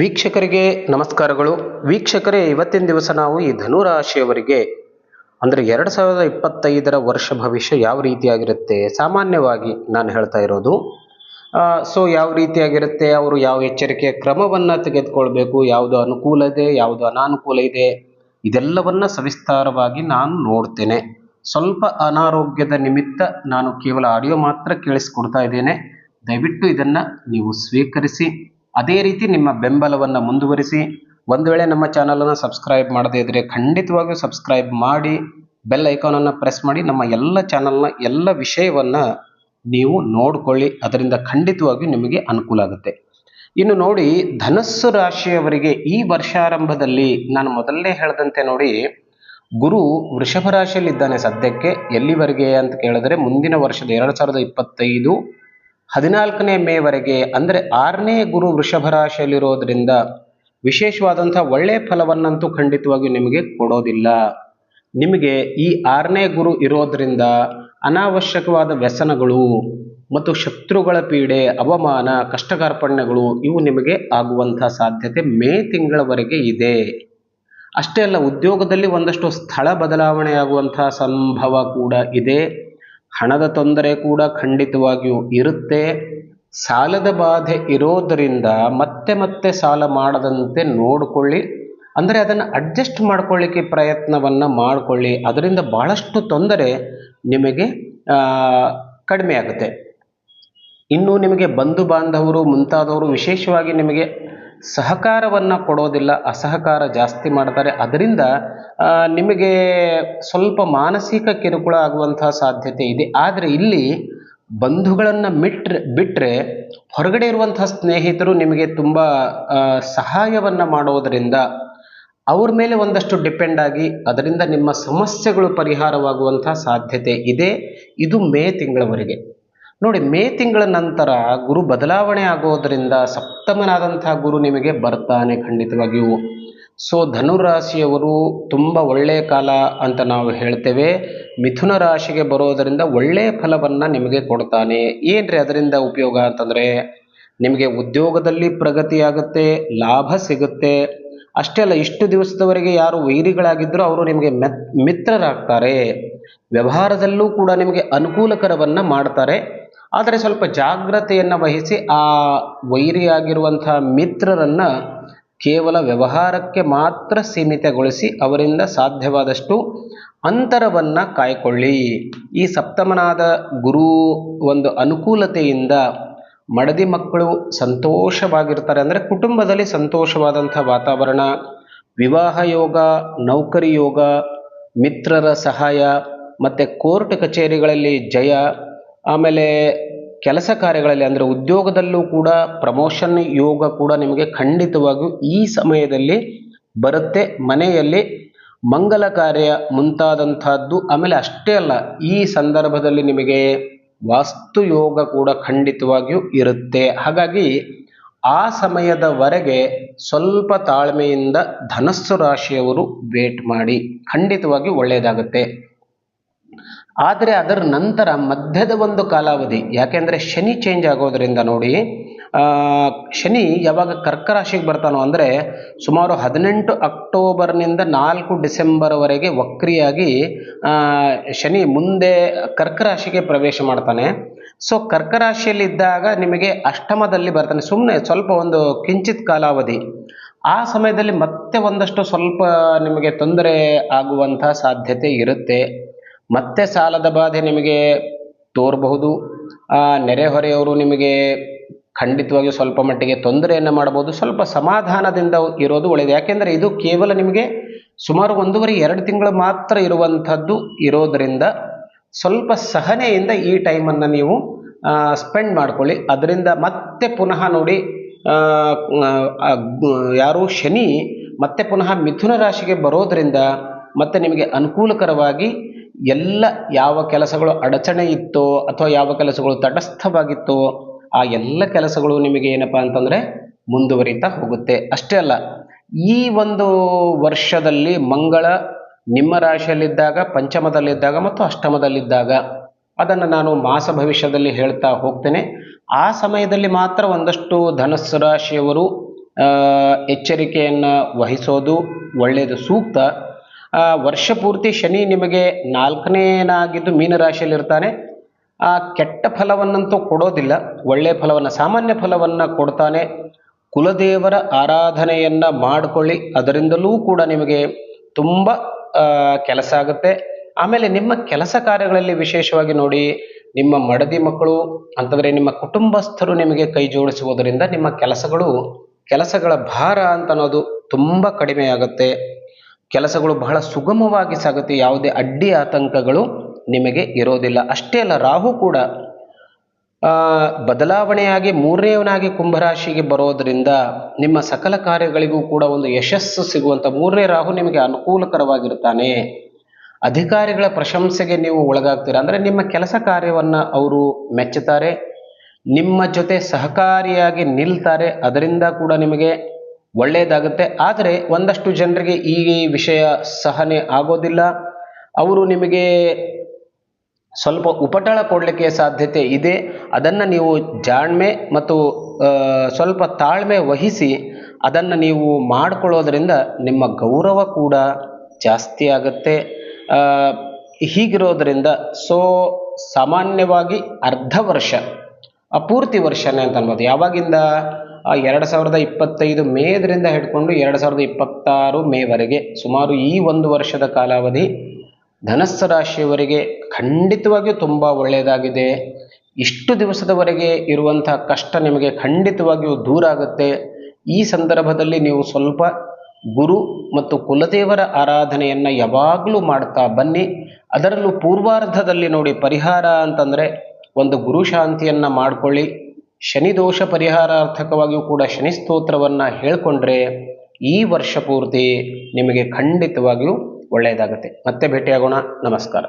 ವೀಕ್ಷಕರಿಗೆ ನಮಸ್ಕಾರಗಳು. ವೀಕ್ಷಕರೇ, ಇವತ್ತಿನ ದಿವಸ ನಾವು ಈ ಧನುರಾಶಿಯವರಿಗೆ ಅಂದರೆ ಎರಡು ಸಾವಿರದ ಇಪ್ಪತ್ತೈದರ ವರ್ಷ ಭವಿಷ್ಯ ಯಾವ ರೀತಿಯಾಗಿರುತ್ತೆ? ಸಾಮಾನ್ಯವಾಗಿ ನಾನು ಹೇಳ್ತಾ ಇರೋದು ಸೊ ಯಾವ ರೀತಿಯಾಗಿರುತ್ತೆ? ಅವರು ಯಾವ ಎಚ್ಚರಿಕೆಯ ಕ್ರಮವನ್ನು ತೆಗೆದುಕೊಳ್ಬೇಕು? ಯಾವುದು ಅನುಕೂಲ ಇದೆ, ಯಾವುದು ಅನಾನುಕೂಲ ಇದೆ? ಇದೆಲ್ಲವನ್ನ ಸವಿಸ್ತಾರವಾಗಿ ನಾನು ನೋಡ್ತೇನೆ. ಸ್ವಲ್ಪ ಅನಾರೋಗ್ಯದ ನಿಮಿತ್ತ ನಾನು ಕೇವಲ ಆಡಿಯೋ ಮಾತ್ರ ಕೇಳಿಸ್ಕೊಡ್ತಾ ಇದ್ದೇನೆ. ದಯವಿಟ್ಟು ಇದನ್ನು ನೀವು ಸ್ವೀಕರಿಸಿ. ಅದೇ ರೀತಿ ನಿಮ್ಮ ಬೆಂಬಲವನ್ನು ಮುಂದುವರಿಸಿ, ಒಂದು ವೇಳೆ ನಮ್ಮ ಚಾನಲನ್ನು ಸಬ್ಸ್ಕ್ರೈಬ್ ಮಾಡದೇ ಇದ್ದರೆ ಖಂಡಿತವಾಗಿಯೂ ಸಬ್ಸ್ಕ್ರೈಬ್ ಮಾಡಿ, ಬೆಲ್ ಐಕಾನನ್ನು ಪ್ರೆಸ್ ಮಾಡಿ, ನಮ್ಮ ಎಲ್ಲ ಚಾನಲ್ನ ಎಲ್ಲ ವಿಷಯವನ್ನು ನೀವು ನೋಡಿಕೊಳ್ಳಿ. ಅದರಿಂದ ಖಂಡಿತವಾಗಿಯೂ ನಿಮಗೆ ಅನುಕೂಲ ಆಗುತ್ತೆ. ಇನ್ನು ನೋಡಿ, ಧನಸ್ಸು ರಾಶಿಯವರಿಗೆ ಈ ವರ್ಷಾರಂಭದಲ್ಲಿ ನಾನು ಮೊದಲನೇ ಹೇಳಿದಂತೆ ನೋಡಿ, ಗುರು ವೃಷಭ ರಾಶಿಯಲ್ಲಿದ್ದಾನೆ ಸದ್ಯಕ್ಕೆ. ಎಲ್ಲಿವರೆಗೆ ಅಂತ ಕೇಳಿದ್ರೆ ಮುಂದಿನ ವರ್ಷದ ಎರಡು ಸಾವಿರದ ಇಪ್ಪತ್ತೈದು ಹದಿನಾಲ್ಕನೇ ಮೇವರೆಗೆ, ಅಂದರೆ ಆರನೇ ಗುರು ವೃಷಭ ರಾಶಿಯಲ್ಲಿರೋದ್ರಿಂದ ವಿಶೇಷವಾದಂಥ ಒಳ್ಳೆಯ ಫಲವನ್ನಂತೂ ಖಂಡಿತವಾಗಿಯೂ ನಿಮಗೆ ಕೊಡೋದಿಲ್ಲ. ನಿಮಗೆ ಈ ಆರನೇ ಗುರು ಇರೋದ್ರಿಂದ ಅನಾವಶ್ಯಕವಾದ ವ್ಯಸನಗಳು ಮತ್ತು ಶತ್ರುಗಳ ಪೀಡೆ, ಅವಮಾನ ಕಷ್ಟಕಾರ್ಪಣ್ಯಗಳು ಇವು ನಿಮಗೆ ಆಗುವಂಥ ಸಾಧ್ಯತೆ ಮೇ ತಿಂಗಳವರೆಗೆ ಇದೆ. ಅಷ್ಟೇ ಅಲ್ಲ, ಉದ್ಯೋಗದಲ್ಲಿ ಒಂದಷ್ಟು ಸ್ಥಳ ಬದಲಾವಣೆಯಾಗುವಂಥ ಸಂಭವ ಕೂಡ ಇದೆ. ಹಣದ ತೊಂದರೆ ಕೂಡ ಖಂಡಿತವಾಗಿಯೂ ಇರುತ್ತೆ. ಸಾಲದ ಬಾಧೆ ಇರೋದರಿಂದ ಮತ್ತೆ ಮತ್ತೆ ಸಾಲ ಮಾಡದಂತೆ ನೋಡಿಕೊಳ್ಳಿ. ಅಂದರೆ ಅದನ್ನು ಅಡ್ಜಸ್ಟ್ ಮಾಡ್ಕೊಳ್ಳಿಕ್ಕೆ ಪ್ರಯತ್ನವನ್ನು ಮಾಡಿಕೊಳ್ಳಿ. ಅದರಿಂದ ಭಾಳಷ್ಟು ತೊಂದರೆ ನಿಮಗೆ ಕಡಿಮೆ ಆಗುತ್ತೆ. ಇನ್ನು ನಿಮಗೆ ಬಂಧು ಬಾಂಧವರು, ಮುಂತಾದವರು ವಿಶೇಷವಾಗಿ ನಿಮಗೆ ಸಹಕಾರವನ್ನು ಕೊಡೋದಿಲ್ಲ, ಅಸಹಕಾರ ಜಾಸ್ತಿ ಮಾಡ್ತಾರೆ. ಅದರಿಂದ ನಿಮಗೆ ಸ್ವಲ್ಪ ಮಾನಸಿಕ ಕಿರುಕುಳ ಆಗುವಂತಹ ಸಾಧ್ಯತೆ ಇದೆ. ಆದರೆ ಇಲ್ಲಿ ಬಂಧುಗಳನ್ನು ಮಿಟ್ರೆ ಬಿಟ್ಟರೆ ಹೊರಗಡೆ ಇರುವಂಥ ಸ್ನೇಹಿತರು ನಿಮಗೆ ತುಂಬ ಸಹಾಯವನ್ನು ಮಾಡೋದರಿಂದ ಅವ್ರ ಮೇಲೆ ಒಂದಷ್ಟು ಡಿಪೆಂಡ್ ಆಗಿ ಅದರಿಂದ ನಿಮ್ಮ ಸಮಸ್ಯೆಗಳು ಪರಿಹಾರವಾಗುವಂಥ ಸಾಧ್ಯತೆ ಇದೆ. ಇದು ಮೇ ತಿಂಗಳವರೆಗೆ. ನೋಡಿ, ಮೇ ತಿಂಗಳ ನಂತರ ಗುರು ಬದಲಾವಣೆ ಆಗೋದರಿಂದ ಸಪ್ತಮನಾದಂಥ ಗುರು ನಿಮಗೆ ಬರ್ತಾನೆ ಖಂಡಿತವಾಗಿಯೂ ಸೊ, ಧನುರಾಶಿಯವರು ತುಂಬ ಒಳ್ಳೆಯ ಕಾಲ ಅಂತ ನಾವು ಹೇಳ್ತೇವೆ. ಮಿಥುನ ರಾಶಿಗೆ ಬರೋದರಿಂದ ಒಳ್ಳೆಯ ಫಲವನ್ನು ನಿಮಗೆ ಕೊಡ್ತಾನೆ. ಏನ್ರಿ ಅದರಿಂದ ಉಪಯೋಗ ಅಂತಂದರೆ, ನಿಮಗೆ ಉದ್ಯೋಗದಲ್ಲಿ ಪ್ರಗತಿಯಾಗುತ್ತೆ, ಲಾಭ ಸಿಗುತ್ತೆ. ಅಷ್ಟೇ ಅಲ್ಲ, ಇಷ್ಟು ದಿವಸದವರೆಗೆ ಯಾರು ವೈರಿಗಳಾಗಿದ್ದರೂ ಅವರು ನಿಮಗೆ ಮೆತ್, ಮಿತ್ರರಾಗ್ತಾರೆ. ವ್ಯವಹಾರದಲ್ಲೂ ಕೂಡ ನಿಮಗೆ ಅನುಕೂಲಕರವನ್ನು ಮಾಡ್ತಾರೆ. ಆದರೆ ಸ್ವಲ್ಪ ಜಾಗ್ರತೆಯನ್ನು ವಹಿಸಿ ಆ ವೈರಿಯಾಗಿರುವಂಥ ಮಿತ್ರರನ್ನು ಕೇವಲ ವ್ಯವಹಾರಕ್ಕೆ ಮಾತ್ರ ಸೀಮಿತಗೊಳಿಸಿ ಅವರಿಂದ ಸಾಧ್ಯವಾದಷ್ಟು ಅಂತರವನ್ನು ಕಾಯ್ಕೊಳ್ಳಿ. ಈ ಸಪ್ತಮನಾದ ಗುರು ಒಂದು ಅನುಕೂಲತೆಯಿಂದ ಮಡದಿ ಮಕ್ಕಳು ಸಂತೋಷವಾಗಿರ್ತಾರೆ. ಅಂದರೆ ಕುಟುಂಬದಲ್ಲಿ ಸಂತೋಷವಾದಂಥ ವಾತಾವರಣ, ವಿವಾಹ ಯೋಗ, ನೌಕರಿ ಯೋಗ, ಮಿತ್ರರ ಸಹಾಯ, ಮತ್ತು ಕೋರ್ಟ್ ಕಚೇರಿಗಳಲ್ಲಿ ಜಯ ಆಮೇಲೆ ಕೆಲಸ ಕಾರ್ಯಗಳಲ್ಲಿ ಅಂದರೆ ಉದ್ಯೋಗದಲ್ಲೂ ಕೂಡ ಪ್ರಮೋಷನ್ ಯೋಗ ಕೂಡ ನಿಮಗೆ ಖಂಡಿತವಾಗಿಯೂ ಈ ಸಮಯದಲ್ಲಿ ಬರುತ್ತೆ. ಮನೆಯಲ್ಲಿ ಮಂಗಲ ಕಾರ್ಯ ಮುಂತಾದಂಥದ್ದು ಆಮೇಲೆ ಅಷ್ಟೇ ಅಲ್ಲ, ಈ ಸಂದರ್ಭದಲ್ಲಿ ನಿಮಗೆ ವಾಸ್ತು ಯೋಗ ಕೂಡ ಖಂಡಿತವಾಗಿಯೂ ಇರುತ್ತೆ. ಹಾಗಾಗಿ ಆ ಸಮಯದವರೆಗೆ ಸ್ವಲ್ಪ ತಾಳ್ಮೆಯಿಂದ ಧನಸ್ಸು ರಾಶಿಯವರು ವೇಟ್ ಮಾಡಿ ಖಂಡಿತವಾಗಿ ಒಳ್ಳೆಯದಾಗುತ್ತೆ. ಆದರೆ ಅದರ ನಂತರ ಮಧ್ಯದ ಒಂದು ಕಾಲಾವಧಿ ಯಾಕೆಂದರೆ ಶನಿ ಚೇಂಜ್ ಆಗೋದರಿಂದ ನೋಡಿ ಶನಿ ಯಾವಾಗ ಕರ್ಕ ರಾಶಿಗೆ ಬರ್ತಾನೋ ಅಂದರೆ ಸುಮಾರು ಹದಿನೆಂಟು ಅಕ್ಟೋಬರ್ನಿಂದ ನಾಲ್ಕು ಡಿಸೆಂಬರ್ವರೆಗೆ ವಕ್ರಿಯಾಗಿ ಶನಿ ಮುಂದೆ ಕರ್ಕ ರಾಶಿಗೆ ಪ್ರವೇಶ ಮಾಡ್ತಾನೆ. ಸೊ ಕರ್ಕ ರಾಶಿಯಲ್ಲಿದ್ದಾಗ ನಿಮಗೆ ಅಷ್ಟಮದಲ್ಲಿ ಬರ್ತಾನೆ. ಸುಮ್ಮನೆ ಸ್ವಲ್ಪ ಒಂದು ಕಿಂಚಿತ್ ಕಾಲಾವಧಿ. ಆ ಸಮಯದಲ್ಲಿ ಮತ್ತೆ ಒಂದಷ್ಟು ಸ್ವಲ್ಪ ನಿಮಗೆ ತೊಂದರೆ ಆಗುವಂಥ ಸಾಧ್ಯತೆ ಇರುತ್ತೆ. ಮತ್ತೆ ಸಾಲದ ಬಾಧೆ ನಿಮಗೆ ತೋರಬಹುದು. ನೆರೆಹೊರೆಯವರು ನಿಮಗೆ ಖಂಡಿತವಾಗಿ ಸ್ವಲ್ಪ ಮಟ್ಟಿಗೆ ತೊಂದರೆಯನ್ನು ಮಾಡಬಹುದು. ಸ್ವಲ್ಪ ಸಮಾಧಾನದಿಂದ ಇರೋದು ಒಳ್ಳೆಯದು ಯಾಕೆಂದರೆ ಇದು ಕೇವಲ ನಿಮಗೆ ಸುಮಾರು ಒಂದೂವರೆ, ಎರಡು ತಿಂಗಳು ಮಾತ್ರ ಇರುವಂಥದ್ದು ಇರೋದರಿಂದ ಸ್ವಲ್ಪ ಸಹನೆಯಿಂದ ಈ ಟೈಮನ್ನು ನೀವು ಸ್ಪೆಂಡ್ ಮಾಡ್ಕೊಳ್ಳಿ. ಅದರಿಂದ ಮತ್ತೆ ಪುನಃ ನೋಡಿ ಯಾರು ಶನಿ ಮತ್ತೆ ಪುನಃ ಮಿಥುನ ರಾಶಿಗೆ ಬರೋದರಿಂದ ಮತ್ತೆ ನಿಮಗೆ ಅನುಕೂಲಕರವಾಗಿ ಎಲ್ಲ ಯಾವ ಕೆಲಸಗಳು ಅಡಚಣೆ ಇತ್ತೋ ಅಥವಾ ಯಾವ ಕೆಲಸಗಳು ತಟಸ್ಥವಾಗಿತ್ತೋ ಆ ಎಲ್ಲ ಕೆಲಸಗಳು ನಿಮಗೆ ಏನಪ್ಪ ಅಂತಂದರೆ ಮುಂದುವರಿತಾ ಹೋಗುತ್ತೆ. ಅಷ್ಟೇ ಅಲ್ಲ, ಈ ಒಂದು ವರ್ಷದಲ್ಲಿ ಮಂಗಳ ನಿಮ್ಮ ರಾಶಿಯಲ್ಲಿದ್ದಾಗ, ಪಂಚಮದಲ್ಲಿದ್ದಾಗ ಮತ್ತು ಅಷ್ಟಮದಲ್ಲಿದ್ದಾಗ, ಅದನ್ನು ನಾನು ಮಾಸ ಭವಿಷ್ಯದಲ್ಲಿ ಹೇಳ್ತಾ ಹೋಗ್ತೇನೆ. ಆ ಸಮಯದಲ್ಲಿ ಮಾತ್ರ ಒಂದಷ್ಟು ಧನಸ್ಸು ರಾಶಿಯವರು ಎಚ್ಚರಿಕೆಯನ್ನು ವಹಿಸೋದು ಒಳ್ಳೆಯದು ಸೂಕ್ತ. ವರ್ಷ ಪೂರ್ತಿ ಶನಿ ನಿಮಗೆ ನಾಲ್ಕನೇನಾಗಿದ್ದು ಮೀನರಾಶಿಯಲ್ಲಿರ್ತಾನೆ. ಆ, ಕೆಟ್ಟ ಫಲವನ್ನಂತೂ ಕೊಡೋದಿಲ್ಲ. ಒಳ್ಳೆಯ ಫಲವನ್ನು, ಸಾಮಾನ್ಯ ಫಲವನ್ನು ಕೊಡ್ತಾನೆ. ಕುಲದೇವರ ಆರಾಧನೆಯನ್ನು ಮಾಡಿಕೊಳ್ಳಿ. ಅದರಿಂದಲೂ ಕೂಡ ನಿಮಗೆ ತುಂಬ ಕೆಲಸ ಆಗುತ್ತೆ. ಆಮೇಲೆ ನಿಮ್ಮ ಕೆಲಸ ಕಾರ್ಯಗಳಲ್ಲಿ ವಿಶೇಷವಾಗಿ ನೋಡಿ, ನಿಮ್ಮ ಮಡದಿ ಮಕ್ಕಳು, ಅಂತಂದರೆ ನಿಮ್ಮ ಕುಟುಂಬಸ್ಥರು ನಿಮಗೆ ಕೈ ಜೋಡಿಸುವುದರಿಂದ ನಿಮ್ಮ ಕೆಲಸಗಳು, ಕೆಲಸಗಳ ಭಾರ ಅಂತ ಅನ್ನೋದು ತುಂಬ ಕಡಿಮೆ ಆಗುತ್ತೆ. ಕೆಲಸಗಳು ಬಹಳ ಸುಗಮವಾಗಿ ಸಾಗುತ್ತೆ. ಯಾವುದೇ ಅಡ್ಡಿ ಆತಂಕಗಳು ನಿಮಗೆ ಇರೋದಿಲ್ಲ. ಅಷ್ಟೇ ಅಲ್ಲ, ರಾಹು ಕೂಡ ಬದಲಾವಣೆಯಾಗಿ ಮೂರನೇವನಾಗಿ ಕುಂಭರಾಶಿಗೆ ಬರೋದರಿಂದ ನಿಮ್ಮ ಸಕಲ ಕಾರ್ಯಗಳಿಗೂ ಕೂಡ ಒಂದು ಯಶಸ್ಸು ಸಿಗುವಂಥ ಮೂರನೇ ರಾಹು ನಿಮಗೆ ಅನುಕೂಲಕರವಾಗಿರ್ತಾನೆ. ಅಧಿಕಾರಿಗಳ ಪ್ರಶಂಸೆಗೆ ನೀವು ಒಳಗಾಗ್ತೀರ. ಅಂದರೆ ನಿಮ್ಮ ಕೆಲಸ ಕಾರ್ಯವನ್ನು ಅವರು ಮೆಚ್ಚುತ್ತಾರೆ. ನಿಮ್ಮ ಜೊತೆ ಸಹಕಾರಿಯಾಗಿ ನಿಲ್ತಾರೆ. ಅದರಿಂದ ಕೂಡ ನಿಮಗೆ ಒಳ್ಳೆಯದಾಗುತ್ತೆ ಆದರೆ ಒಂದಷ್ಟು ಜನರಿಗೆ ಈ ವಿಷಯ ಸಹನೆ ಆಗೋದಿಲ್ಲ. ಅವರು ನಿಮಗೆ ಸ್ವಲ್ಪ ಉಪಟಳ ಕೊಡಲಿಕ್ಕೆ ಸಾಧ್ಯತೆ ಇದೆ. ಅದನ್ನು ನೀವು ಜಾಣ್ಮೆ ಮತ್ತು ಸ್ವಲ್ಪ ತಾಳ್ಮೆ ವಹಿಸಿ ಅದನ್ನು ನೀವು ಮಾಡಿಕೊಳ್ಳೋದ್ರಿಂದ ನಿಮ್ಮ ಗೌರವ ಕೂಡ ಜಾಸ್ತಿ ಆಗುತ್ತೆ. ಹೀಗಿರೋದ್ರಿಂದ ಸೊ, ಸಾಮಾನ್ಯವಾಗಿ ಅರ್ಧ ವರ್ಷ, ಅಪೂರ್ತಿ ವರ್ಷನೇ ಅಂತ ಅನ್ಬೋದು. ಯಾವಾಗಿಂದ? ಎರಡು ಸಾವಿರದ ಇಪ್ಪತ್ತೈದು ಮೇದರಿಂದ ಹಿಡ್ಕೊಂಡು ಎರಡು ಸಾವಿರದ ಇಪ್ಪತ್ತಾರು ಮೇವರೆಗೆ ಸುಮಾರು ಈ ಒಂದು ವರ್ಷದ ಕಾಲಾವಧಿ ಧನಸ್ಸು ರಾಶಿಯವರಿಗೆ ಖಂಡಿತವಾಗಿಯೂ ತುಂಬ ಒಳ್ಳೆಯದಾಗಿದೆ. ಇಷ್ಟು ದಿವಸದವರೆಗೆ ಇರುವಂಥ ಕಷ್ಟ ನಿಮಗೆ ಖಂಡಿತವಾಗಿಯೂ ದೂರ ಆಗುತ್ತೆ. ಈ ಸಂದರ್ಭದಲ್ಲಿ ನೀವು ಸ್ವಲ್ಪ ಗುರು ಮತ್ತು ಕುಲದೇವರ ಆರಾಧನೆಯನ್ನು ಯಾವಾಗಲೂ ಮಾಡ್ತಾ ಬನ್ನಿ. ಅದರಲ್ಲೂ ಪೂರ್ವಾರ್ಧದಲ್ಲಿ ನೋಡಿ ಪರಿಹಾರ ಅಂತಂದರೆ ಒಂದು ಗುರು ಶಾಂತಿಯನ್ನು ಮಾಡಿಕೊಳ್ಳಿ. ಶನಿ ದೋಷ ಪರಿಹಾರಾರ್ಥಕವಾಗಿಯೂ ಕೂಡ ಶನಿ ಸ್ತೋತ್ರವನ್ನು ಹೇಳ್ಕೊಂಡ್ರೆ ಈ ವರ್ಷ ಪೂರ್ತಿ ನಿಮಗೆ ಖಂಡಿತವಾಗಿಯೂ ಒಳ್ಳೆಯದಾಗುತ್ತೆ. ಮತ್ತೆ ಭೇಟಿಯಾಗೋಣ. ನಮಸ್ಕಾರ.